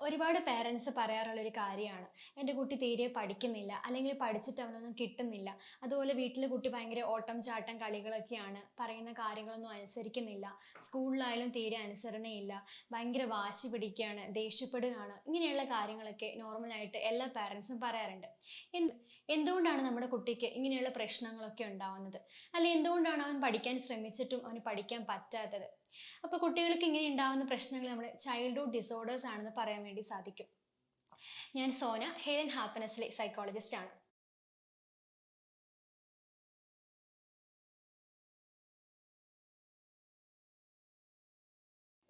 ഒരുപാട് പേരൻസ് പറയാറുള്ളൊരു കാര്യമാണ്. എന്റെ കുട്ടി തീരെ പഠിക്കുന്നില്ല. അല്ലെങ്കിൽ പഠിച്ചിട്ട് അവനൊന്നും കിട്ടുന്നില്ല. അതുപോലെ വീട്ടിൽ കുട്ടി ഭയങ്കര ഓട്ടം ചാട്ടം കളികളൊക്കെയാണ്. പറയുന്ന കാര്യങ്ങളൊന്നും അനുസരിക്കുന്നില്ല. സ്കൂളിലായാലും തീരെ അനുസരണയില്ല. ഭയങ്കര വാശി പിടിക്കുകയാണ്. ദേഷ്യപ്പെടുകയാണ്. ഇങ്ങനെയുള്ള കാര്യങ്ങളൊക്കെ നോർമലായിട്ട് എല്ലാ പേരൻസും പറയാറുണ്ട്. എന്ത് എന്തുകൊണ്ടാണ് നമ്മുടെ കുട്ടിക്ക് ഇങ്ങനെയുള്ള പ്രശ്നങ്ങളൊക്കെ ഉണ്ടാവുന്നത്? അല്ലെ എന്തുകൊണ്ടാണ് അവൻ പഠിക്കാൻ ശ്രമിച്ചിട്ടും അവന് പഠിക്കാൻ പറ്റാത്തത്? അപ്പോൾ കുട്ടികൾക്ക് ഇങ്ങനെ ഉണ്ടാവുന്ന പ്രശ്നങ്ങൾ നമ്മൾ ചൈൽഡ്ഹുഡ് ഡിസോർഡേഴ്സ് ആണെന്ന് പറയാൻ വേണ്ടി സാധിക്കും. ഞാൻ സോന ആൻഡ് ഹാപ്പിനെസ്സിലെ സൈക്കോളജിസ്റ്റ് ആണ്.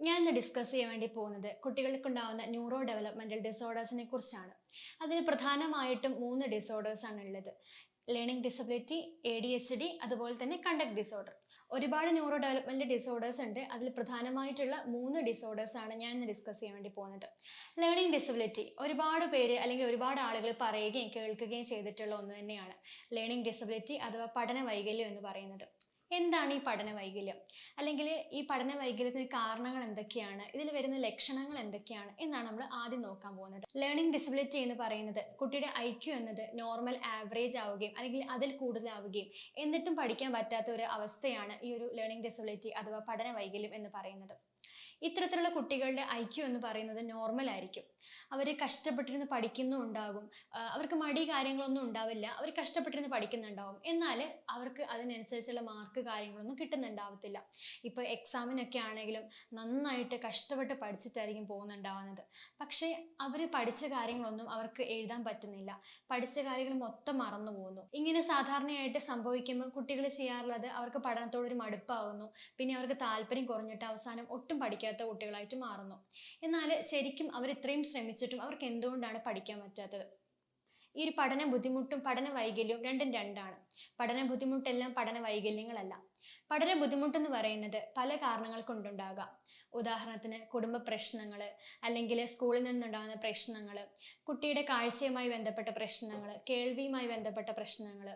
ഞാൻ ഇന്ന് ഡിസ്കസ് ചെയ്യാൻ വേണ്ടി പോകുന്നത് കുട്ടികൾക്കുണ്ടാവുന്ന ന്യൂറോ ഡെവലപ്മെന്റൽ ഡിസോർഡേഴ്സിനെ കുറിച്ചാണ്. അതിൽ പ്രധാനമായിട്ടും മൂന്ന് ഡിസോർഡേഴ്സ് ആണ് ഉള്ളത്. Learning disability A D H D അതുപോലെ തന്നെ കണ്ടക്ട് ഡിസോർഡർ ഒരുപാട് ന്യൂറോ ഡെവലപ്മെന്റ് ഡിസോർഡേഴ്സ് ഉണ്ട്. അതിൽ പ്രധാനമായിട്ടുള്ള മൂന്ന് ഡിസോർഡേഴ്സ് ആണ് ഞാൻ ഇന്ന് ഡിസ്കസ് ചെയ്യാൻ വേണ്ടി പോകുന്നത്. ലേണിംഗ് ഡിസബിലിറ്റി ഒരുപാട് പേര് അല്ലെങ്കിൽ ഒരുപാട് ആളുകൾ പറയുകയും കേൾക്കുകയും ചെയ്തിട്ടുള്ള ഒന്ന് തന്നെയാണ്. ലേണിംഗ് ഡിസബിലിറ്റി അഥവാ പഠന വൈകല്യം എന്ന് പറയുന്നത്. എന്താണ് ഈ പഠന വൈകല്യം? അല്ലെങ്കിൽ ഈ പഠന വൈകല്യത്തിന് കാരണങ്ങൾ എന്തൊക്കെയാണ്? ഇതിൽ വരുന്ന ലക്ഷണങ്ങൾ എന്തൊക്കെയാണ്? എന്നാണ് നമ്മൾ ആദ്യം നോക്കാൻ പോകുന്നത്. ലേണിംഗ് ഡിസബിലിറ്റി എന്ന് പറയുന്നത് കുട്ടിയുടെ ഐ ക്യു എന്നത് നോർമൽ ആവറേജ് ആവുകയും അല്ലെങ്കിൽ അതിൽ കൂടുതലാവുകയും എന്നിട്ടും പഠിക്കാൻ പറ്റാത്ത ഒരു അവസ്ഥയാണ് ഈ ഒരു ലേണിംഗ് ഡിസബിലിറ്റി അഥവാ പഠന വൈകല്യം എന്ന് പറയുന്നത്. ഇത്തരത്തിലുള്ള കുട്ടികളുടെ ഐക്യു എന്ന് പറയുന്നത് നോർമൽ ആയിരിക്കും. അവർ കഷ്ടപ്പെട്ടിരുന്ന് പഠിക്കുന്നുണ്ടാകും. അവർക്ക് മടി കാര്യങ്ങളൊന്നും ഉണ്ടാവില്ല. അവർ കഷ്ടപ്പെട്ടിരുന്ന് പഠിക്കുന്നുണ്ടാവും. എന്നാൽ അവർക്ക് അതിനനുസരിച്ചുള്ള മാർക്ക് കാര്യങ്ങളൊന്നും കിട്ടുന്നുണ്ടാവത്തില്ല. ഇപ്പോൾ എക്സാമിനൊക്കെ ആണെങ്കിലും നന്നായിട്ട് കഷ്ടപ്പെട്ട് പഠിച്ചിട്ടായിരിക്കും പോകുന്നുണ്ടാവുന്നത്. പക്ഷേ അവർ പഠിച്ച കാര്യങ്ങളൊന്നും അവർക്ക് എഴുതാൻ പറ്റുന്നില്ല. പഠിച്ച കാര്യങ്ങൾ മൊത്തം മറന്നു പോകുന്നു. ഇങ്ങനെ സാധാരണയായിട്ട് സംഭവിക്കുമ്പോൾ കുട്ടികൾ ചെയ്യാറുള്ളത് അവർക്ക് പഠനത്തോടൊരു മടുപ്പാകുന്നു പിന്നെ അവർക്ക് താല്പര്യം കുറഞ്ഞിട്ട് അവസാനം ഒട്ടും പഠിക്കാത്ത കുട്ടികളായിട്ട് മാറുന്നു. എന്നാൽ ശരിക്കും അവർ ഇത്രയും ശ്രമിച്ചിട്ടും അവർക്ക് എന്തുകൊണ്ടാണ് പഠിക്കാൻ പറ്റാത്തത്? ഈ ഒരു പഠന ബുദ്ധിമുട്ടും പഠന വൈകല്യവും രണ്ടും രണ്ടാണ്. പഠന ബുദ്ധിമുട്ടെല്ലാം പഠന വൈകല്യങ്ങളല്ല. പഠന ബുദ്ധിമുട്ടെന്ന് പറയുന്നത് പല കാരണങ്ങൾ കൊണ്ടുണ്ടാകാം. ഉദാഹരണത്തിന് കുടുംബ പ്രശ്നങ്ങൾ അല്ലെങ്കിൽ സ്കൂളിൽ നിന്നുണ്ടാകുന്ന പ്രശ്നങ്ങൾ കുട്ടിയുടെ കാഴ്ചയുമായി ബന്ധപ്പെട്ട പ്രശ്നങ്ങൾ കേൾവിയുമായി ബന്ധപ്പെട്ട പ്രശ്നങ്ങൾ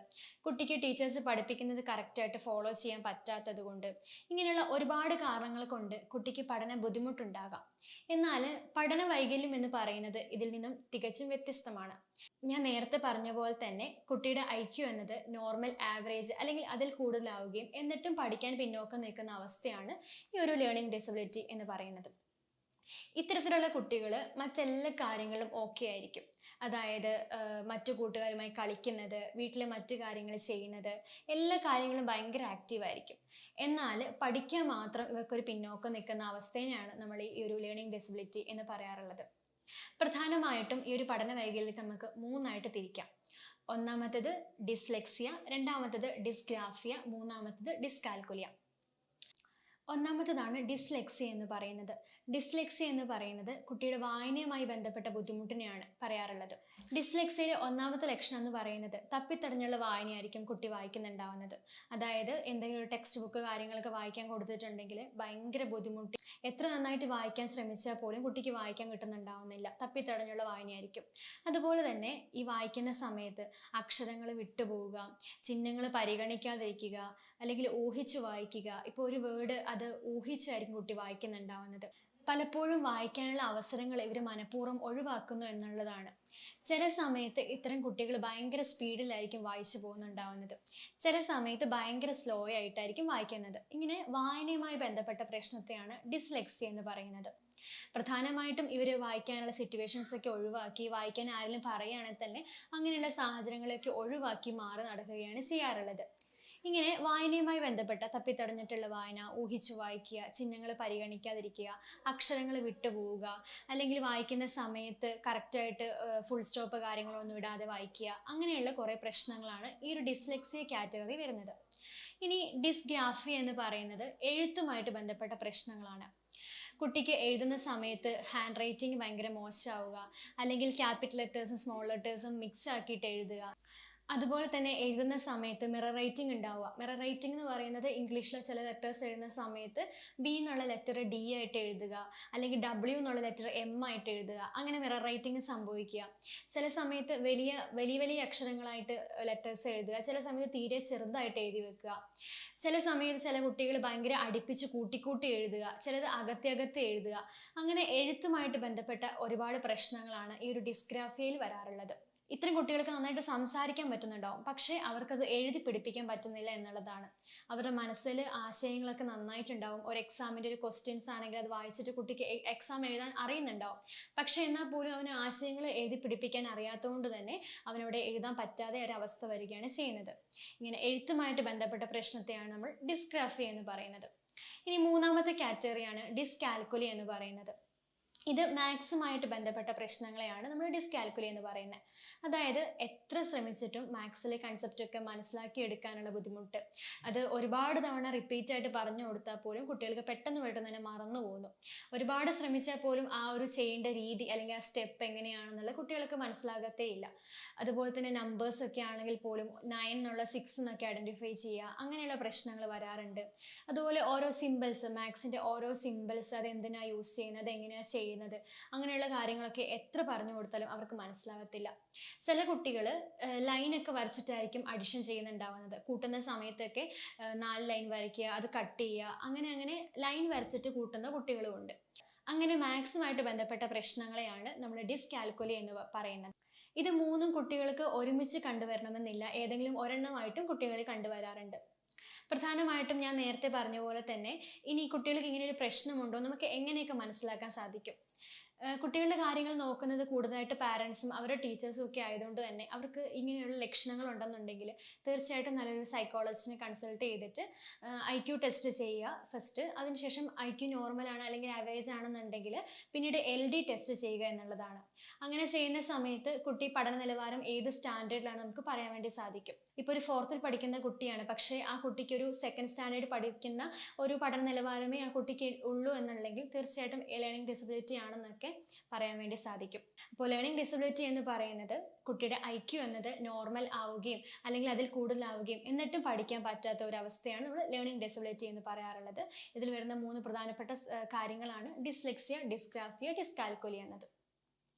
കുട്ടിക്ക് ടീച്ചേഴ്സ് പഠിപ്പിക്കുന്നത് കറക്റ്റായിട്ട് ഫോളോ ചെയ്യാൻ പറ്റാത്തത് കൊണ്ട് ഇങ്ങനെയുള്ള ഒരുപാട് കാരണങ്ങൾ കൊണ്ട് കുട്ടിക്ക് പഠന ബുദ്ധിമുട്ടുണ്ടാകാം. എന്നാൽ പഠന വൈകല്യം എന്ന് പറയുന്നത് ഇതിൽ നിന്നും തികച്ചും വ്യത്യസ്തമാണ്. ഞാൻ നേരത്തെ പറഞ്ഞ പോലെ തന്നെ കുട്ടിയുടെ ഐക്യു എന്നത് നോർമൽ ആവറേജ് അല്ലെങ്കിൽ അതിൽ കൂടുതലാവുകയും എന്നിട്ടും പഠിക്കാൻ പിന്നോക്കം നിൽക്കുന്ന അവസ്ഥയാണ് ഈ ഒരു ലേണിംഗ് ഡിസബിലിറ്റി എന്ന് പറയുന്നത്. ഇത്തരത്തിലുള്ള കുട്ടികൾ മറ്റെല്ലാ കാര്യങ്ങളും ഓക്കെ ആയിരിക്കും. അതായത് മറ്റു കൂട്ടുകാരുമായി കളിക്കുന്നത് വീട്ടിലെ മറ്റു കാര്യങ്ങൾ ചെയ്യുന്നത് എല്ലാ കാര്യങ്ങളും ഭയങ്കര ആക്റ്റീവ് ആയിരിക്കും. എന്നാൽ പഠിക്കാൻ മാത്രം ഇവർക്കൊരു പിന്നോക്കം നിൽക്കുന്ന അവസ്ഥയാണ് നമ്മൾ ഈ ഒരു ലേണിംഗ് ഡിസബിലിറ്റി എന്ന് പറയാറുള്ളത്. പ്രധാനമായിട്ടും ഈ ഒരു പഠന വൈകല്യത്തെ നമുക്ക് മൂന്നായിട്ട് തിരിക്കാം. ഒന്നാമത്തേത് ഡിസ്ലെക്സിയ രണ്ടാമത്തേത് ഡിസ്ഗ്രാഫിയ മൂന്നാമത്തേത് ഡിസ്കാൽക്കുലിയ ഒന്നാമത്തേതാണ് ഡിസ്ലെക്സി എന്ന് പറയുന്നത്. ഡിസ്ലെക്സി എന്ന് പറയുന്നത് കുട്ടിയുടെ വായനയുമായി ബന്ധപ്പെട്ട ബുദ്ധിമുട്ടിനെയാണ് പറയാറുള്ളത്. ഡിസ്ലെക്സിയുടെ ഒന്നാമത്തെ ലക്ഷണം എന്ന് പറയുന്നത് തപ്പിത്തടഞ്ഞുള്ള വായനയായിരിക്കും കുട്ടി വായിക്കുന്നുണ്ടാവുന്നത്. അതായത് എന്തെങ്കിലും ഒരു ടെക്സ്റ്റ് ബുക്ക് കാര്യങ്ങളൊക്കെ വായിക്കാൻ കൊടുത്തിട്ടുണ്ടെങ്കിൽ ഭയങ്കര ബുദ്ധിമുട്ടി. എത്ര നന്നായിട്ട് വായിക്കാൻ ശ്രമിച്ചാൽ പോലും കുട്ടിക്ക് വായിക്കാൻ കിട്ടുന്നുണ്ടാവുന്നില്ല. തപ്പിത്തടഞ്ഞുള്ള വായനയായിരിക്കും. അതുപോലെ തന്നെ ഈ വായിക്കുന്ന സമയത്ത് അക്ഷരങ്ങൾ വിട്ടുപോവുക ചിഹ്നങ്ങൾ പരിഗണിക്കാതിരിക്കുക അല്ലെങ്കിൽ ഊഹിച്ച് വായിക്കുക. ഇപ്പോൾ ഒരു വേർഡ് അത് ഊഹിച്ചായിരിക്കും കുട്ടി വായിക്കുന്നുണ്ടാവുന്നത്. പലപ്പോഴും വായിക്കാനുള്ള അവസരങ്ങൾ ഇവർ മനഃപൂർവം ഒഴിവാക്കുന്നു എന്നുള്ളതാണ്. ചില സമയത്ത് ഇത്തരം കുട്ടികൾ ഭയങ്കര സ്പീഡിലായിരിക്കും വായിച്ചു പോകുന്നുണ്ടാവുന്നത്. ചില സമയത്ത് ഭയങ്കര സ്ലോ ആയിട്ടായിരിക്കും വായിക്കുന്നത്. ഇങ്ങനെ വായനയുമായി ബന്ധപ്പെട്ട പ്രശ്നത്തെയാണ് ഡിസ്ലെക്സി എന്ന് പറയുന്നത്. പ്രധാനമായിട്ടും ഇവർ വായിക്കാനുള്ള സിറ്റുവേഷൻസ് ഒക്കെ ഒഴിവാക്കി വായിക്കാൻ ആരെങ്കിലും പറയുകയാണെങ്കിൽ തന്നെ അങ്ങനെയുള്ള സാഹചര്യങ്ങളൊക്കെ ഒഴിവാക്കി മാറി നടക്കുകയാണ് ചെയ്യാറുള്ളത്. ഇങ്ങനെ വായനയുമായി ബന്ധപ്പെട്ട തപ്പിത്തടഞ്ഞിട്ടുള്ള വായന ഊഹിച്ചു വായിക്കുക ചിഹ്നങ്ങൾ പരിഗണിക്കാതിരിക്കുക അക്ഷരങ്ങൾ വിട്ടുപോവുക അല്ലെങ്കിൽ വായിക്കുന്ന സമയത്ത് കറക്റ്റായിട്ട് ഫുൾ സ്റ്റോപ്പ് കാര്യങ്ങളൊന്നും ഇടാതെ വായിക്കുക അങ്ങനെയുള്ള കുറേ പ്രശ്നങ്ങളാണ് ഈ ഒരു ഡിസ്ലെക്സിയ കാറ്റഗറി വരുന്നത്. ഇനി ഡിസ്ഗ്രാഫി എന്ന് പറയുന്നത് എഴുത്തുമായിട്ട് ബന്ധപ്പെട്ട പ്രശ്നങ്ങളാണ്. കുട്ടിക്ക് എഴുതുന്ന സമയത്ത് ഹാൻഡ് റൈറ്റിംഗ് ഭയങ്കര മോശമാവുക അല്ലെങ്കിൽ ക്യാപിറ്റൽ ലെറ്റേഴ്സും സ്മോൾ ലെറ്റേഴ്സും മിക്സ് ആക്കിയിട്ട് എഴുതുക അതുപോലെ തന്നെ എഴുതുന്ന സമയത്ത് മിറർ റൈറ്റിംഗ് ഉണ്ടാവുക. മിറർ റൈറ്റിംഗ് എന്ന് പറയുന്നത് ഇംഗ്ലീഷിലെ ചില ലെറ്റേഴ്സ് എഴുതുന്ന സമയത്ത് ബി എന്നുള്ള ലെറ്റർ ഡി ആയിട്ട് എഴുതുക. അല്ലെങ്കിൽ ഡബ്ല്യു എന്നുള്ള ലെറ്റർ എം ആയിട്ട് എഴുതുക. അങ്ങനെ മിറർ റൈറ്റിംഗ് സംഭവിക്കുക. ചില സമയത്ത് വലിയ വലിയ വലിയ അക്ഷരങ്ങളായിട്ട് ലെറ്റേഴ്സ് എഴുതുക. ചില സമയത്ത് തീരെ ചെറുതായിട്ട് എഴുതി വെക്കുക. ചില സമയത്ത് ചില കുട്ടികൾ ഭയങ്കര അടുപ്പിച്ച് കൂട്ടിക്കൂട്ടി എഴുതുക. ചിലത് അകത്തി അകത്ത് എഴുതുക. അങ്ങനെ എഴുത്തുമായിട്ട് ബന്ധപ്പെട്ട ഒരുപാട് പ്രശ്നങ്ങളാണ് ഈ ഒരു ഡിസ്ഗ്രാഫിയയിൽ വരാറുള്ളത്. ഇത്തരം കുട്ടികൾക്ക് നന്നായിട്ട് സംസാരിക്കാൻ പറ്റുന്നുണ്ടാവും. പക്ഷേ അവർക്കത് എഴുതി പിടിപ്പിക്കാൻ പറ്റുന്നില്ല എന്നുള്ളതാണ്. അവരുടെ മനസ്സിൽ ആശയങ്ങളൊക്കെ നന്നായിട്ടുണ്ടാവും. ഒരു എക്സാമിന്റെ ഒരു ക്വസ്റ്റ്യൻസ് ആണെങ്കിൽ അത് വായിച്ചിട്ട് കുട്ടിക്ക് എക്സാം എഴുതാൻ അറിയുന്നുണ്ടാവും. പക്ഷേ എന്നാൽ പോലും അവന് ആശയങ്ങൾ എഴുതി പിടിപ്പിക്കാൻ അറിയാത്തതുകൊണ്ട് തന്നെ അവനവിടെ എഴുതാൻ പറ്റാതെ ഒരു അവസ്ഥ വരികയാണ് ചെയ്യുന്നത്. ഇങ്ങനെ എഴുത്തുമായിട്ട് ബന്ധപ്പെട്ട പ്രശ്നത്തെയാണ് നമ്മൾ ഡിസ്ഗ്രാഫി എന്ന് പറയുന്നത്. ഇനി മൂന്നാമത്തെ കാറ്റഗറിയാണ് ഡിസ്കാൽക്കുലി എന്ന് പറയുന്നത്. ഇത് മാത്സുമായിട്ട് ബന്ധപ്പെട്ട പ്രശ്നങ്ങളെയാണ് നമ്മൾ ഡിസ്കാൽക്കുലി എന്ന് പറയുന്നത്. അതായത് എത്ര ശ്രമിച്ചിട്ടും മാത്സിലെ കൺസെപ്റ്റ് ഒക്കെ മനസ്സിലാക്കി എടുക്കാനുള്ള ബുദ്ധിമുട്ട്. അത് ഒരുപാട് തവണ റിപ്പീറ്റ് ആയിട്ട് പറഞ്ഞു കൊടുത്താൽ പോലും കുട്ടികൾക്ക് പെട്ടെന്ന് പെട്ടെന്ന് തന്നെ മറന്നു പോകുന്നു. ഒരുപാട് ശ്രമിച്ചാൽ പോലും ആ ഒരു ചെയ്യേണ്ട രീതി അല്ലെങ്കിൽ ആ സ്റ്റെപ്പ് എങ്ങനെയാണെന്നുള്ളത് കുട്ടികൾക്ക് മനസ്സിലാകത്തേ ഇല്ല. അതുപോലെ തന്നെ നമ്പേഴ്സ് ഒക്കെ ആണെങ്കിൽ പോലും നയൻ എന്നുള്ള സിക്സ് എന്നൊക്കെ ഐഡന്റിഫൈ ചെയ്യുക അങ്ങനെയുള്ള പ്രശ്നങ്ങൾ വരാറുണ്ട്. അതുപോലെ ഓരോ സിമ്പിൾസ് മാത്സിന്റെ ഓരോ സിമ്പിൾസ് അത് എന്തിനാണ് യൂസ് ചെയ്യുന്നത് എങ്ങനെയാണ് ചെയ്യുന്നത് അങ്ങനെയുള്ള കാര്യങ്ങളൊക്കെ എത്ര പറഞ്ഞു കൊടുത്താലും അവർക്ക് മനസ്സിലാകത്തില്ല ചില കുട്ടികൾ ലൈനൊക്കെ വരച്ചിട്ടായിരിക്കും അഡിഷൻ ചെയ്യുന്നുണ്ടാവുന്നത്. കൂട്ടുന്ന സമയത്തൊക്കെ നാല് ലൈൻ വരയ്ക്കുക അത് കട്ട് ചെയ്യുക അങ്ങനെ അങ്ങനെ ലൈൻ വരച്ചിട്ട് കൂട്ടുന്ന കുട്ടികളും ഉണ്ട്. അങ്ങനെ മാത്സുമായിട്ട് ബന്ധപ്പെട്ട പ്രശ്നങ്ങളെയാണ് നമ്മൾ ഡിസ്കാൽക്കുലി എന്ന് പറയുന്നത്. ഇത് മൂന്നും കുട്ടികൾക്ക് ഒരുമിച്ച് കണ്ടുവരണമെന്നില്ല. ഏതെങ്കിലും ഒരെണ്ണമായിട്ടും കുട്ടികളിൽ കണ്ടുവരാറുണ്ട്. പ്രധാനമായിട്ടും ഞാൻ നേരത്തെ പറഞ്ഞ പോലെ തന്നെ ഇനി കുട്ടികൾക്ക് ഇങ്ങനെ ഒരു പ്രശ്നമുണ്ടോ? നമുക്ക് എങ്ങനെയൊക്കെ മനസ്സിലാക്കാൻ സാധിക്കും? കുട്ടികളുടെ കാര്യങ്ങൾ നോക്കുന്നത് കൂടുതലായിട്ട് പാരൻസും അവരുടെ ടീച്ചേഴ്സും ഒക്കെ ആയതുകൊണ്ട് തന്നെ അവർക്ക് ഇങ്ങനെയുള്ള ലക്ഷണങ്ങൾ ഉണ്ടെന്നുണ്ടെങ്കിൽ തീർച്ചയായിട്ടും നല്ലൊരു സൈക്കോളജിസ്റ്റിനെ കൺസൾട്ട് ചെയ്തിട്ട് ഐ ക്യു ടെസ്റ്റ് ചെയ്യുക ഫസ്റ്റ് അതിനുശേഷം ഐ ക്യു നോർമലാണ് അല്ലെങ്കിൽ ആവറേജ് ആണെന്നുണ്ടെങ്കിൽ പിന്നീട് എൽ ഡി ടെസ്റ്റ് ചെയ്യുക എന്നുള്ളതാണ്. അങ്ങനെ ചെയ്യുന്ന സമയത്ത് കുട്ടി പഠന നിലവാരം ഏത് സ്റ്റാൻഡേർഡിലാണ് നമുക്ക് പറയാൻ വേണ്ടി സാധിക്കും. ഇപ്പോൾ ഒരു ഫോർത്തിൽ പഠിക്കുന്ന കുട്ടിയാണ്. പക്ഷേ ആ കുട്ടിക്ക് ഒരു സെക്കൻഡ് സ്റ്റാൻഡേർഡ് പഠിക്കുന്ന ഒരു പഠന നിലവാരമേ ആ കുട്ടിക്ക് ഉള്ളൂ എന്നുണ്ടെങ്കിൽ തീർച്ചയായിട്ടും ലേണിംഗ് ഡിസബിലിറ്റി ആണെന്നൊക്കെ പറയാൻ വേണ്ടി സാധിക്കും. അപ്പോൾ ലേണിംഗ് ഡിസബിലിറ്റി എന്ന് പറയുന്നത് കുട്ടിയുടെ ഐ ക്യു എന്നത് നോർമൽ ആവുകയും അല്ലെങ്കിൽ അതിൽ കൂടുതലാവുകയും എന്നിട്ടും പഠിക്കാൻ പറ്റാത്ത ഒരു അവസ്ഥയാണ് നമ്മൾ ലേണിംഗ് ഡിസബിലിറ്റി എന്ന് പറയാറുള്ളത്. ഇതിൽ വരുന്ന മൂന്ന് പ്രധാനപ്പെട്ട കാര്യങ്ങളാണ്. ഡിസ്ലെക്സിയ ഡിസ്ഗ്രാഫിയ ഡിസ്കാൽക്കുലിയ എന്നത്.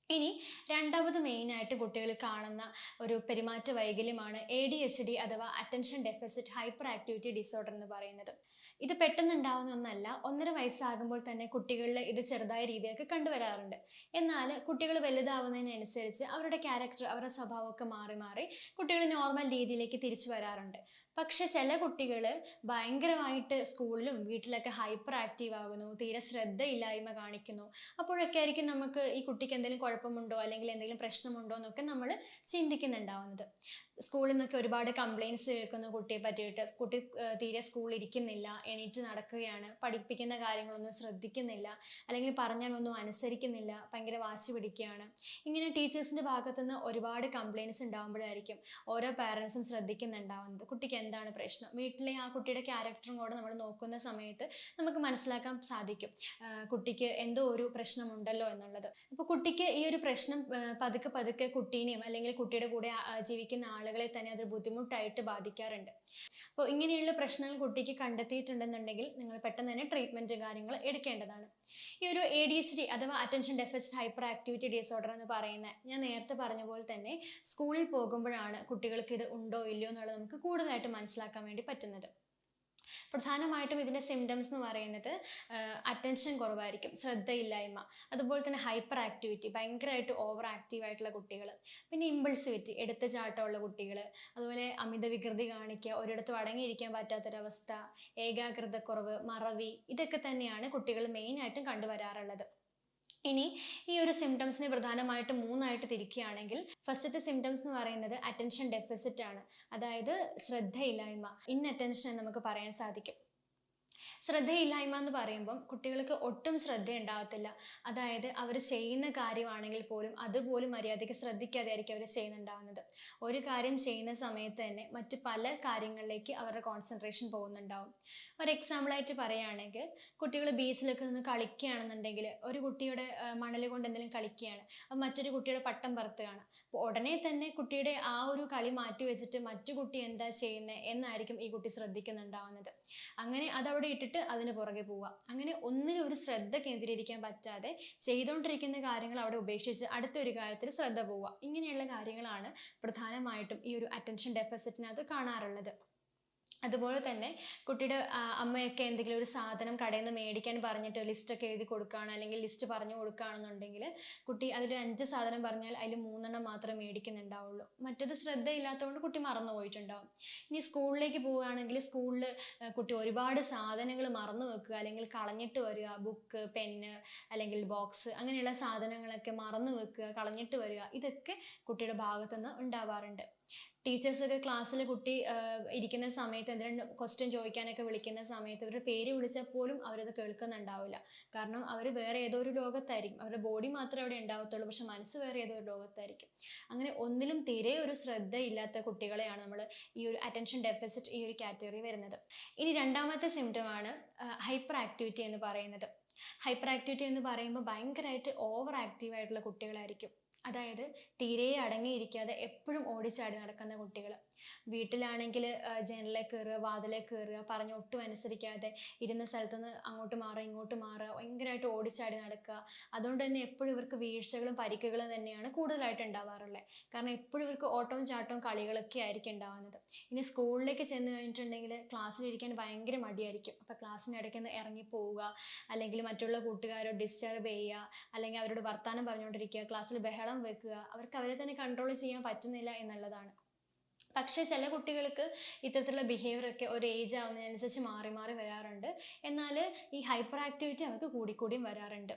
ഇനി രണ്ടാമത് മെയിനായിട്ട് കുട്ടികൾ കാണുന്ന ഒരു പെരുമാറ്റ വൈകല്യമാണ് എ ഡി എച്ച് ഡി അഥവാ attention deficit hyperactivity disorder എന്ന് പറയുന്നത്. ഇത് പെട്ടെന്ന് ഉണ്ടാവുന്ന ഒന്നല്ല. ഒന്നര വയസ്സാകുമ്പോൾ തന്നെ കുട്ടികളിൽ ഇത് ചെറുതായ രീതിയൊക്കെ കണ്ടുവരാറുണ്ട്. എന്നാൽ കുട്ടികൾ വലുതാവുന്നതിനനുസരിച്ച് അവരുടെ ക്യാരക്ടർ അവരുടെ സ്വഭാവമൊക്കെ മാറി മാറി കുട്ടികൾ നോർമൽ രീതിയിലേക്ക് തിരിച്ചു വരാറുണ്ട്. പക്ഷെ ചില കുട്ടികൾ ഭയങ്കരമായിട്ട് സ്കൂളിലും വീട്ടിലൊക്കെ ഹൈപ്പർ ആക്റ്റീവ് ആകുന്നു തീരെ ശ്രദ്ധയില്ലായ്മ കാണിക്കുന്നു. അപ്പോഴൊക്കെ ആയിരിക്കും നമുക്ക് ഈ കുട്ടിക്ക് എന്തെങ്കിലും കുഴപ്പമുണ്ടോ അല്ലെങ്കിൽ എന്തെങ്കിലും പ്രശ്നമുണ്ടോ എന്നൊക്കെ നമ്മൾ ചിന്തിക്കുന്നുണ്ടാവുന്നത്. സ്കൂളിൽ നിന്നൊക്കെ ഒരുപാട് കംപ്ലയിൻസ് കേൾക്കുന്നു കുട്ടിയെ പറ്റിയിട്ട് കുട്ടി തീരെ സ്കൂളിൽ ഇരിക്കുന്നില്ല എണീറ്റ് നടക്കുകയാണ് പഠിപ്പിക്കുന്ന കാര്യങ്ങളൊന്നും ശ്രദ്ധിക്കുന്നില്ല അല്ലെങ്കിൽ പറഞ്ഞാലൊന്നും അനുസരിക്കുന്നില്ല ഭയങ്കര വാശി പിടിക്കുകയാണ്. ഇങ്ങനെ ടീച്ചേഴ്സിന്റെ ഭാഗത്തുനിന്ന് ഒരുപാട് കംപ്ലയിൻസ് ഉണ്ടാകുമ്പോഴായിരിക്കും ഓരോ പാരൻസും ശ്രദ്ധിക്കുന്നുണ്ടാവുന്നത്. കുട്ടിക്ക് എന്താണ് പ്രശ്നം? വീട്ടിലെ ആ കുട്ടിയുടെ ക്യാരക്ടറും കൂടെ നമ്മൾ നോക്കുന്ന സമയത്ത് നമുക്ക് മനസ്സിലാക്കാൻ സാധിക്കും കുട്ടിക്ക് എന്തോ ഒരു പ്രശ്നമുണ്ടല്ലോ എന്നുള്ളത്. അപ്പോൾ കുട്ടിക്ക് ഈ ഒരു പ്രശ്നം പതുക്കെ പതുക്കെ കുട്ടീനെയും അല്ലെങ്കിൽ കുട്ടിയുടെ കൂടെ ജീവിക്കുന്ന ജീവിക്കുന്ന ആളുകളെ തന്നെ അത് ബുദ്ധിമുട്ടായിട്ട് ബാധിക്കാറുണ്ട്. അപ്പോൾ ഇങ്ങനെയുള്ള പ്രശ്നങ്ങൾ കുട്ടിക്ക് കണ്ടെത്തിയിട്ടുണ്ടെന്നുണ്ടെങ്കിൽ നിങ്ങൾ പെട്ടെന്ന് തന്നെ ട്രീറ്റ്മെന്റ് കാര്യങ്ങൾ എടുക്കേണ്ടതാണ്. ഈ ഒരു എ ഡി എച്ച് ഡി അഥവാ attention deficit hyperactivity disorder എന്ന് പറയുന്നത് ഞാൻ നേരത്തെ പറഞ്ഞ പോലെ തന്നെ സ്കൂളിൽ പോകുമ്പോഴാണ് കുട്ടികൾക്ക് ഇത് ഉണ്ടോ ഇല്ലയോ എന്നുള്ളത് നമുക്ക് കൂടുതലായിട്ട് മനസ്സിലാക്കാൻ വേണ്ടി പറ്റുന്നത്. പ്രധാനമായിട്ടും ഇതിന്റെ സിംറ്റംസ് എന്ന് പറയുന്നത് അറ്റൻഷൻ കുറവായിരിക്കും ശ്രദ്ധയില്ലായ്മ അതുപോലെ തന്നെ ഹൈപ്പർ ആക്ടിവിറ്റി ഭയങ്കരമായിട്ട് ഓവർ ആക്റ്റീവ് ആയിട്ടുള്ള കുട്ടികൾ പിന്നെ ഇമ്പൾസിവിറ്റി എടുത്ത ചാട്ടമുള്ള കുട്ടികൾ അതുപോലെ അമിത വികൃതി കാണിക്കുക ഒരിടത്തും അടങ്ങിയിരിക്കാൻ പറ്റാത്തൊരവസ്ഥ ഏകാഗ്രതക്കുറവ് മറവി ഇതൊക്കെ തന്നെയാണ് കുട്ടികൾ മെയിനായിട്ടും കണ്ടുവരാറുള്ളത്. ഇനി ഈ ഒരു സിംറ്റംസിനെ പ്രധാനമായിട്ട് മൂന്നായിട്ട് തിരിക്കുകയാണെങ്കിൽ ഫസ്റ്റത്തെ സിംറ്റംസ് എന്ന് പറയുന്നത് അറ്റൻഷൻ ഡെഫിസിറ്റ് ആണ്. അതായത് ശ്രദ്ധയില്ലായ്മ ഇൻ അറ്റൻഷൻ നമുക്ക് പറയാൻ സാധിക്കും. ശ്രദ്ധയില്ലായ്മ എന്ന് പറയുമ്പം കുട്ടികൾക്ക് ഒട്ടും ശ്രദ്ധ ഉണ്ടാകത്തില്ല അതായത് അവർ ചെയ്യുന്ന കാര്യമാണെങ്കിൽ പോലും അതുപോലും മര്യാദയ്ക്ക് ശ്രദ്ധിക്കാതെ ആയിരിക്കും അവർ ചെയ്യുന്നുണ്ടാവുന്നത്. ഒരു കാര്യം ചെയ്യുന്ന സമയത്ത് തന്നെ മറ്റ് പല കാര്യങ്ങളിലേക്ക് അവരുടെ കോൺസെൻട്രേഷൻ പോകുന്നുണ്ടാവും. ഒരു എക്സാമ്പിളായിട്ട് പറയുകയാണെങ്കിൽ കുട്ടികൾ ബീച്ചിലൊക്കെ നിന്ന് കളിക്കുകയാണെന്നുണ്ടെങ്കിൽ ഒരു കുട്ടിയുടെ മണൽ കൊണ്ട് എന്തെങ്കിലും കളിക്കുകയാണ്. അപ്പം മറ്റൊരു കുട്ടിയുടെ പട്ടം പറത്തുകയാണ്. അപ്പോൾ ഉടനെ തന്നെ കുട്ടിയുടെ ആ ഒരു കളി മാറ്റി വെച്ചിട്ട് മറ്റു കുട്ടി എന്താ ചെയ്യുന്നത് എന്നായിരിക്കും ഈ കുട്ടി ശ്രദ്ധിക്കുന്നുണ്ടാവുന്നത്. അങ്ങനെ അതവിടെ ഇട്ടിട്ട് അതിന് പുറകെ പോവുക. അങ്ങനെ ഒന്നിലും ഒരു ശ്രദ്ധ കേന്ദ്രീകരിക്കാൻ പറ്റാതെ ചെയ്തുകൊണ്ടിരിക്കുന്ന കാര്യങ്ങൾ അവിടെ ഉപേക്ഷിച്ച് അടുത്ത ഒരു കാര്യത്തിൽ ശ്രദ്ധ പോവുക. ഇങ്ങനെയുള്ള കാര്യങ്ങളാണ് പ്രധാനമായിട്ടും ഈ ഒരു അറ്റൻഷൻ ഡെഫിസിറ്റിനകത്ത് കാണാറുള്ളത്. അതുപോലെ തന്നെ കുട്ടിയുടെ അമ്മയൊക്കെ എന്തെങ്കിലും ഒരു സാധനം കടയിൽ നിന്ന് മേടിക്കാൻ പറഞ്ഞിട്ട് ലിസ്റ്റൊക്കെ എഴുതി കൊടുക്കുകയാണ് അല്ലെങ്കിൽ ലിസ്റ്റ് പറഞ്ഞു കൊടുക്കുകയാണെന്നുണ്ടെങ്കിൽ കുട്ടി അതിൽ അഞ്ച് സാധനം പറഞ്ഞാൽ അതിൽ മൂന്നെണ്ണം മാത്രമേ മേടിക്കുന്നുണ്ടാവുള്ളൂ. മറ്റത് ശ്രദ്ധയില്ലാത്തതുകൊണ്ട് കുട്ടി മറന്നു പോയിട്ടുണ്ടാവും ഇനി സ്കൂളിലേക്ക് പോവുകയാണെങ്കിൽ സ്കൂളിൽ കുട്ടി ഒരുപാട് സാധനങ്ങൾ മറന്നു വെക്കുക അല്ലെങ്കിൽ കളഞ്ഞിട്ട് വരിക ബുക്ക് പെന്ന് അല്ലെങ്കിൽ ബോക്സ് അങ്ങനെയുള്ള സാധനങ്ങളൊക്കെ മറന്നു വെക്കുക കളഞ്ഞിട്ട് വരിക ഇതൊക്കെ കുട്ടിയുടെ ഭാഗത്തുനിന്ന് ഉണ്ടാവാറുണ്ട്. ടീച്ചേഴ്സൊക്കെ ക്ലാസ്സിൽ കുട്ടി ഇരിക്കുന്ന സമയത്ത് എന്തെങ്കിലും ക്വസ്റ്റ്യൻ ചോദിക്കാനൊക്കെ വിളിക്കുന്ന സമയത്ത് അവരുടെ പേര് വിളിച്ചാൽ പോലും അവരത് കേൾക്കുന്നുണ്ടാവില്ല. കാരണം അവർ വേറെ ഏതോ ഒരു ലോകത്തായിരിക്കും. അവരുടെ ബോഡി മാത്രമേ അവിടെ ഉണ്ടാവത്തുള്ളൂ. പക്ഷെ മനസ്സ് വേറെ ഏതോ ഒരു ലോകത്തായിരിക്കും. അങ്ങനെ ഒന്നിലും തീരെ ഒരു ശ്രദ്ധ ഇല്ലാത്ത കുട്ടികളെയാണ് നമ്മൾ ഈ ഒരു അറ്റൻഷൻ ഡെഫിസിറ്റ് ഈ ഒരു കാറ്റഗറി വരുന്നത്. ഇനി രണ്ടാമത്തെ സിംറ്റമാണ് ഹൈപ്പർ ആക്ടിവിറ്റി എന്ന് പറയുന്നത്. ഹൈപ്പർ ആക്ടിവിറ്റി എന്ന് പറയുമ്പോൾ ഭയങ്കരമായിട്ട് ഓവർ ആക്റ്റീവ് ആയിട്ടുള്ള കുട്ടികളായിരിക്കും. അതായത് തീരെ അടങ്ങിയിരിക്കാതെ എപ്പോഴും ഓടിച്ചാടി നടക്കുന്ന കുട്ടികൾ വീട്ടിലാണെങ്കിൽ ജനലിലെ കയറുക വാതിലെ കയറുക പറഞ്ഞ് ഒട്ടും അനുസരിക്കാതെ ഇരുന്ന സ്ഥലത്ത് നിന്ന് അങ്ങോട്ട് മാറുക ഇങ്ങോട്ട് മാറുക ഭയങ്കരമായിട്ട് ഓടിച്ചാടി നടക്കുക. അതുകൊണ്ട് തന്നെ എപ്പോഴും ഇവർക്ക് വീഴ്ചകളും പരിക്കുകളും തന്നെയാണ് കൂടുതലായിട്ട് ഉണ്ടാവാറുള്ളത് കാരണം എപ്പോഴും ഇവർക്ക് ഓട്ടവും ചാട്ടവും കളികളൊക്കെ ആയിരിക്കും ഉണ്ടാവുന്നത്. ഇനി സ്കൂളിലേക്ക് ചെന്ന് കഴിഞ്ഞിട്ടുണ്ടെങ്കിൽ ക്ലാസ്സിലിരിക്കാൻ ഭയങ്കര മടിയായിരിക്കും. അപ്പോൾ ക്ലാസ്സിനിടയ്ക്ക് നിന്ന് ഇറങ്ങി പോവുക അല്ലെങ്കിൽ മറ്റുള്ള കൂട്ടുകാരോ ഡിസ്റ്റർബ് ചെയ്യുക അല്ലെങ്കിൽ അവരോട് വർത്തമാനം പറഞ്ഞുകൊണ്ടിരിക്കുക ക്ലാസ്സിൽ ബഹളം വെക്കുക അവർക്ക് അവരെ തന്നെ കൺട്രോൾ ചെയ്യാൻ പറ്റുന്നില്ല എന്നുള്ളതാണ്. പക്ഷേ ചില കുട്ടികൾക്ക് ഇത്തരത്തിലുള്ള ബിഹേവിയർ ഒക്കെ ഒരു ഏജ് ആവുന്നതിനനുസരിച്ച് മാറി മാറി വരാറുണ്ട്. എന്നാൽ ഈ ഹൈപ്പർ ആക്ടിവിറ്റി അവർക്ക് കൂടിക്കൂടിയും വരാറുണ്ട്.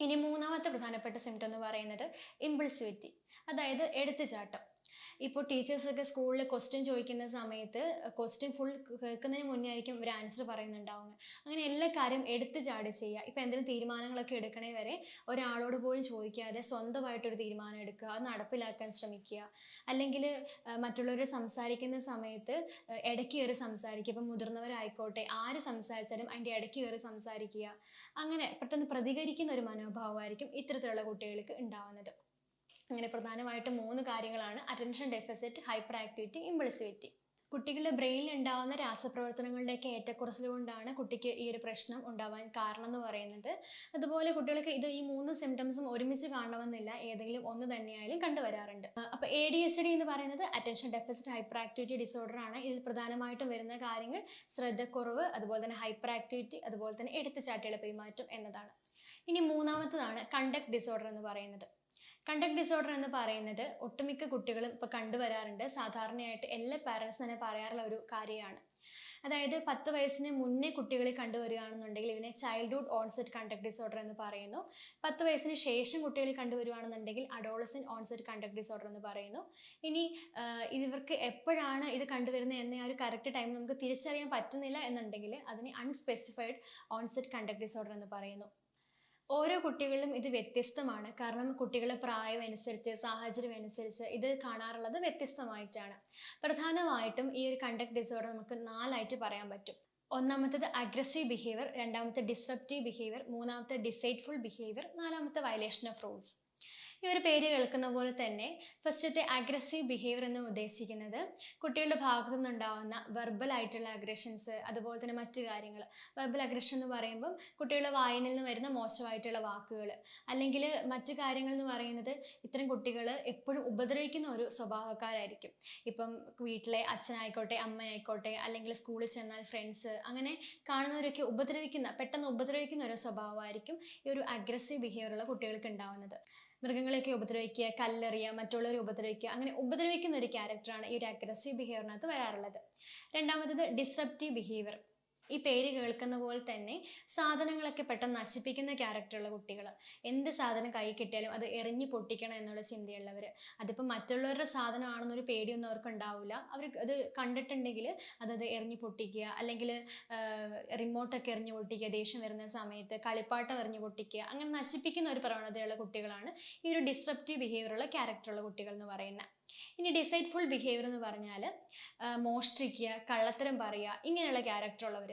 ഇനി മൂന്നാമത്തെ പ്രധാനപ്പെട്ട സിംറ്റം എന്ന് പറയുന്നത് ഇമ്പിൾസിവിറ്റി അതായത് എടുത്തുചാട്ടം. ഇപ്പോൾ ടീച്ചേഴ്സൊക്കെ സ്കൂളിൽ ക്വസ്റ്റ്യൻ ചോദിക്കുന്ന സമയത്ത് ക്വസ്റ്റ്യൻ ഫുൾ കേൾക്കുന്നതിന് മുന്നേ ആയിരിക്കും ഒരു ആൻസർ പറയുന്നുണ്ടാവുക അങ്ങനെ എല്ലാ കാര്യം എടുത്തു ചാടി ചെയ്യുക. ഇപ്പോൾ എന്തെങ്കിലും തീരുമാനങ്ങളൊക്കെ എടുക്കണേ വരെ ഒരാളോട് പോലും ചോദിക്കാതെ സ്വന്തമായിട്ടൊരു തീരുമാനം എടുക്കുക അത് നടപ്പിലാക്കാൻ ശ്രമിക്കുക. അല്ലെങ്കിൽ മറ്റുള്ളവർ സംസാരിക്കുന്ന സമയത്ത് ഇടയ്ക്ക് കയറി സംസാരിക്കുക. ഇപ്പം മുതിർന്നവരായിക്കോട്ടെ ആര് സംസാരിച്ചാലും അതിന്റെ ഇടയ്ക്ക് കയറി സംസാരിക്കുക. അങ്ങനെ പെട്ടെന്ന് പ്രതികരിക്കുന്ന ഒരു മനോഭാവമായിരിക്കും ഇത്തരത്തിലുള്ള കുട്ടികൾക്ക് ഉണ്ടാവുന്നത്. അങ്ങനെ പ്രധാനമായിട്ടും മൂന്ന് കാര്യങ്ങളാണ്. Attention deficit hyperactivity impulsivity കുട്ടികളുടെ ബ്രെയിനിൽ ഉണ്ടാവുന്ന രാസപ്രവർത്തനങ്ങളുടെയൊക്കെ ഏറ്റക്കുറച്ചിൽ കൊണ്ടാണ് കുട്ടിക്ക് ഈ ഒരു പ്രശ്നം ഉണ്ടാവാൻ കാരണം എന്ന് പറയുന്നത്. അതുപോലെ കുട്ടികൾക്ക് ഇത് ഈ മൂന്ന് സിംറ്റംസും ഒരുമിച്ച് കാണണമെന്നില്ല. ഏതെങ്കിലും ഒന്ന് തന്നെയായാലും കണ്ടുവരാറുണ്ട്. അപ്പോൾ എ ഡി എസ് ഡി എന്ന് പറയുന്നത് attention deficit hyperactivity disorder ആണ്. ഇതിൽ പ്രധാനമായിട്ടും വരുന്ന കാര്യങ്ങൾ ശ്രദ്ധക്കുറവ് അതുപോലെ തന്നെ ഹൈപ്പർ ആക്ടിവിറ്റി അതുപോലെ തന്നെ എടുത്തുചാട്ടിയുടെ പെരുമാറ്റം എന്നതാണ്. ഇനി മൂന്നാമത്തതാണ് കണ്ടക്ട് ഡിസോർഡർ എന്ന് പറയുന്നത്. കണ്ടക്ട് ഡിസോർഡർ എന്ന് പറയുന്നത് ഒട്ടുമിക്ക കുട്ടികളും ഇപ്പോൾ കണ്ടുവരാറുണ്ട്. സാധാരണയായിട്ട് എല്ലാ പാരൻസ് തന്നെ പറയാറുള്ള ഒരു കാര്യമാണ്. അതായത് പത്ത് വയസ്സിന് മുന്നേ കുട്ടികളിൽ കണ്ടുവരികയാണെന്നുണ്ടെങ്കിൽ ഇതിനെ ചൈൽഡ്ഹുഡ് ഓൺസെറ്റ് കണ്ടക്ട് ഡിസോർഡർ എന്ന് പറയുന്നു. പത്ത് വയസ്സിന് ശേഷം കുട്ടികളിൽ കണ്ടുവരികയാണെന്നുണ്ടെങ്കിൽ അഡോളസൻ ഓൺസെറ്റ് കണ്ടക്ട് ഡിസോർഡർ എന്ന് പറയുന്നു. ഇനി ഇവർക്ക് എപ്പോഴാണ് ഇത് കണ്ടുവരുന്നത് എന്ന ആ ഒരു കറക്റ്റ് ടൈം നമുക്ക് തിരിച്ചറിയാൻ പറ്റുന്നില്ല എന്നുണ്ടെങ്കിൽ അതിനെ അൺസ്പെസിഫൈഡ് ഓൺസെറ്റ് കണ്ടക്ട് ഡിസോർഡർ എന്ന് പറയുന്നു. ഓരോ കുട്ടികളിലും ഇത് വ്യത്യസ്തമാണ്. കാരണം കുട്ടികളെ പ്രായം അനുസരിച്ച് സാഹചര്യം അനുസരിച്ച് ഇത് കാണാറുള്ളത് വ്യത്യസ്തമായിട്ടാണ്. പ്രധാനമായിട്ടും ഈ ഒരു കണ്ടക്ട് ഡിസോർഡർ നമുക്ക് നാലായിട്ട് പറയാൻ പറ്റും. ഒന്നാമത്തേത് അഗ്രസീവ് ബിഹേവിയർ രണ്ടാമത്തെ ഡിസ്റപ്റ്റീവ് ബിഹേവിയർ മൂന്നാമത്തെ ഡിസൈറ്റ്ഫുൾ ബിഹേവിയർ നാലാമത്തെ വയലേഷൻ ഓഫ് റൂൾസ് ഈ ഒരു പേര് കേൾക്കുന്ന പോലെ തന്നെ ഫസ്റ്റത്തെ അഗ്രസീവ് ബിഹേവിയർ എന്ന് ഉദ്ദേശിക്കുന്നത് കുട്ടികളുടെ ഭാഗത്തു നിന്നുണ്ടാവുന്ന വെർബൽ ആയിട്ടുള്ള അഗ്രഷൻസ് അതുപോലെ തന്നെ മറ്റു കാര്യങ്ങൾ. വെർബൽ അഗ്രഷൻ എന്ന് പറയുമ്പോൾ കുട്ടികളുടെ വായിൽ നിന്ന് വരുന്ന മോശമായിട്ടുള്ള വാക്കുകൾ അല്ലെങ്കിൽ മറ്റു കാര്യങ്ങൾ എന്ന് പറയുന്നത് ഇത്തരം കുട്ടികൾ എപ്പോഴും ഉപദ്രവിക്കുന്ന ഒരു സ്വഭാവക്കാരായിരിക്കും. ഇപ്പം വീട്ടിലെ അച്ഛനായിക്കോട്ടെ അമ്മയായിക്കോട്ടെ അല്ലെങ്കിൽ സ്കൂളിൽ ചെന്നാൽ ഫ്രണ്ട്സ് അങ്ങനെ കാണുന്നവരൊക്കെ ഉപദ്രവിക്കുന്ന പെട്ടെന്ന് ഉപദ്രവിക്കുന്ന ഒരു സ്വഭാവമായിരിക്കും ഈ ഒരു അഗ്രസീവ് ബിഹേവിയർ ഉള്ള കുട്ടികൾക്ക് ഉണ്ടാവുന്നത്. മൃഗങ്ങളെയൊക്കെ ഉപദ്രവിക്കുക കല്ലെറിയുക മറ്റുള്ളവരെ ഉപദ്രവിക്കുക അങ്ങനെ ഉപദ്രവിക്കുന്ന ഒരു ക്യാരക്ടറാണ് ഈ ഒരു അഗ്രസീവ് ബിഹേവിയറിനകത്ത് വരാറുള്ളത്. രണ്ടാമത്തത് ഡിസ്റപ്റ്റീവ് ബിഹേവിയർ ഈ പേര് കേൾക്കുന്ന പോലെ തന്നെ സാധനങ്ങളൊക്കെ പെട്ടെന്ന് നശിപ്പിക്കുന്ന ക്യാരക്ടറുള്ള കുട്ടികൾ എന്ത് സാധനം കൈ കിട്ടിയാലും അത് എറിഞ്ഞു പൊട്ടിക്കണം എന്നുള്ള ചിന്തയുള്ളവർ അതിപ്പോൾ മറ്റുള്ളവരുടെ സാധനമാണെന്നൊരു പേടിയൊന്നും അവർക്ക് ഉണ്ടാവില്ല അവർ അത് കണ്ടിട്ടുണ്ടെങ്കിൽ അതത് എറിഞ്ഞു പൊട്ടിക്കുക അല്ലെങ്കിൽ റിമോട്ടൊക്കെ എറിഞ്ഞു പൊട്ടിക്കുക ദേഷ്യം വരുന്ന സമയത്ത് കളിപ്പാട്ടം എറിഞ്ഞു പൊട്ടിക്കുക അങ്ങനെ നശിപ്പിക്കുന്ന ഒരു പ്രവണതയുള്ള കുട്ടികളാണ് ഈ ഒരു ഡിസ്റപ്റ്റീവ് ബിഹേവിയറുള്ള ക്യാരക്ടറുള്ള കുട്ടികൾ എന്ന് പറയുന്നത് ഇനി ഡിസൈഡ്ഫുൾ ബിഹേവിയർ എന്ന് പറഞ്ഞാൽ മോഷ്ടിക്കുക കള്ളത്തരം പറയുക ഇങ്ങനെയുള്ള ക്യാരക്ടർ ഉള്ളവർ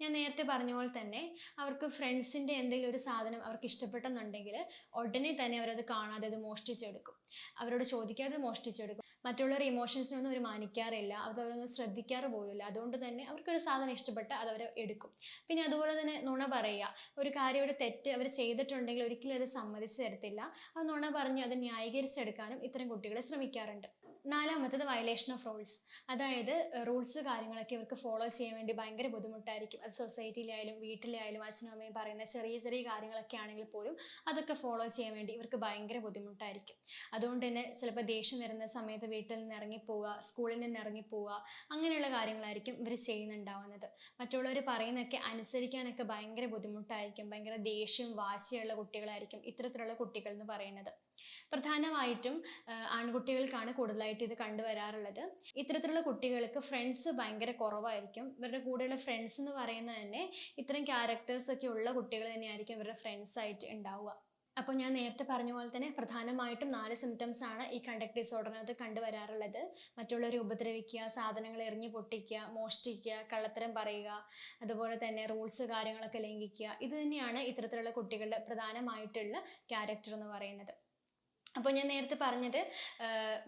ഞാൻ നേരത്തെ പറഞ്ഞ പോലെ തന്നെ അവർക്ക് ഫ്രണ്ട്സിന്റെ എന്തെങ്കിലും ഒരു സാധനം അവർക്ക് ഇഷ്ടപ്പെട്ടെന്നുണ്ടെങ്കിൽ ഉടനെ തന്നെ അവരത് കാണാതെ അത് മോഷ്ടിച്ചെടുക്കും. അവരോട് ചോദിക്കാതെ മോഷ്ടിച്ചെടുക്കും. മറ്റുള്ളവർ ഇമോഷൻസിനൊന്നും അവർ മാനിക്കാറില്ല. അത് അവരൊന്നും ശ്രദ്ധിക്കാറ് പോലുമില്ല അതുകൊണ്ട് തന്നെ അവർക്കൊരു സാധനം ഇഷ്ടപ്പെട്ട് അത് അവർ എടുക്കും. പിന്നെ അതുപോലെ തന്നെ നുണ പറയുക. ഒരു കാര്യം ഇവിടെ തെറ്റ് അവർ ചെയ്തിട്ടുണ്ടെങ്കിൽ ഒരിക്കലും അത് സമ്മതിച്ചു തരത്തില്ല. അത് നുണ പറഞ്ഞ് അത് ന്യായീകരിച്ചെടുക്കാനും ഇത്തരം കുട്ടികളെ ശ്രമിക്കാറുണ്ട്. നാലാമത്തത് വയലേഷൻ ഓഫ് റൂൾസ് അതായത് റൂൾസ് കാര്യങ്ങളൊക്കെ ഇവർക്ക് ഫോളോ ചെയ്യാൻ വേണ്ടി ഭയങ്കര ബുദ്ധിമുട്ടായിരിക്കും. അത് സൊസൈറ്റിയിലായാലും വീട്ടിലായാലും അച്ഛനും അമ്മയും പറയുന്ന ചെറിയ ചെറിയ കാര്യങ്ങളൊക്കെ ആണെങ്കിൽ പോലും അതൊക്കെ ഫോളോ ചെയ്യാൻ വേണ്ടി ഇവർക്ക് ഭയങ്കര ബുദ്ധിമുട്ടായിരിക്കും. അതുകൊണ്ട് തന്നെ ചിലപ്പോൾ ദേഷ്യം വരുന്ന സമയത്ത് വീട്ടിൽ നിന്ന് ഇറങ്ങി പോവുക സ്കൂളിൽ നിന്ന് ഇറങ്ങിപ്പോവുക അങ്ങനെയുള്ള കാര്യങ്ങളായിരിക്കും ഇവർ ചെയ്യുന്നുണ്ടാവുന്നത്. മറ്റുള്ളവർ പറയുന്നതൊക്കെ അനുസരിക്കാനൊക്കെ ഭയങ്കര ബുദ്ധിമുട്ടായിരിക്കും. ഭയങ്കര ദേഷ്യം വാശിയുള്ള കുട്ടികളായിരിക്കും ഇത്തരത്തിലുള്ള കുട്ടികൾ എന്ന് പറയുന്നത്. പ്രധാനമായിട്ടും ആൺകുട്ടികൾക്കാണ് കൂടുതലായിട്ട് ഇത് കണ്ടുവരാറുള്ളത്. ഇത്തരത്തിലുള്ള കുട്ടികൾക്ക് ഫ്രണ്ട്സ് ഭയങ്കര കുറവായിരിക്കും. ഇവരുടെ കൂടെയുള്ള ഫ്രണ്ട്സ് എന്ന് പറയുന്നത് തന്നെ ഇത്തരം ക്യാരക്ടേഴ്സ് ഒക്കെ ഉള്ള കുട്ടികൾ തന്നെയായിരിക്കും ഇവരുടെ ഫ്രണ്ട്സ് ആയിട്ട് ഉണ്ടാവുക. അപ്പോൾ ഞാൻ നേരത്തെ പറഞ്ഞ പോലെ തന്നെ പ്രധാനമായിട്ടും നാല് സിംറ്റംസ് ആണ് ഈ കണ്ടക്ട് ഡിസോർഡറിനകത്ത് കണ്ടുവരാറുള്ളത്. മറ്റുള്ളവരെ ഉപദ്രവിക്കുക സാധനങ്ങൾ എറിഞ്ഞു പൊട്ടിക്കുക മോഷ്ടിക്കുക കള്ളത്തരം പറയുക അതുപോലെ തന്നെ റൂൾസ് കാര്യങ്ങളൊക്കെ ലംഘിക്കുക. ഇത് തന്നെയാണ് ഇത്തരത്തിലുള്ള കുട്ടികളുടെ പ്രധാനമായിട്ടുള്ള ക്യാരക്ടർ എന്ന് പറയുന്നത്. അപ്പോൾ ഞാൻ നേരത്തെ പറഞ്ഞത്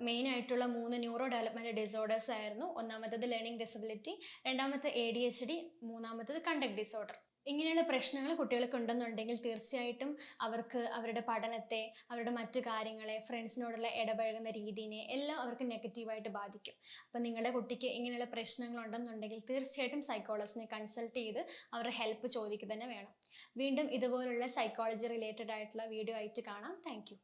മെയിൻ ആയിട്ടുള്ള മൂന്ന് ന്യൂറോ ഡെവലപ്മെന്റ് ഡിസോർഡേഴ്സ് ആയിരുന്നു. ഒന്നാമത്തത് ലേണിംഗ് ഡിസബിലിറ്റി രണ്ടാമത്തെ എ ഡി എച്ച് ഡി മൂന്നാമത്തത് കണ്ടക്ട് ഡിസോർഡർ ഇങ്ങനെയുള്ള പ്രശ്നങ്ങൾ കുട്ടികൾക്ക് ഉണ്ടെന്നുണ്ടെങ്കിൽ തീർച്ചയായിട്ടും അവർക്ക് അവരുടെ പഠനത്തെ അവരുടെ മറ്റു കാര്യങ്ങളെ ഫ്രണ്ട്സിനോടുള്ള ഇടപഴകുന്ന രീതിനെ എല്ലാം അവർക്ക് നെഗറ്റീവായിട്ട് ബാധിക്കും. അപ്പം നിങ്ങളുടെ കുട്ടിക്ക് ഇങ്ങനെയുള്ള പ്രശ്നങ്ങൾ ഉണ്ടെന്നുണ്ടെങ്കിൽ തീർച്ചയായിട്ടും സൈക്കോളജിനെ കൺസൾട്ട് ചെയ്ത് അവരുടെ ഹെൽപ്പ് ചോദിക്കുക തന്നെ വേണം. വീണ്ടും ഇതുപോലുള്ള സൈക്കോളജി റിലേറ്റഡ് ആയിട്ടുള്ള വീഡിയോ ആയിട്ട് കാണാം. താങ്ക്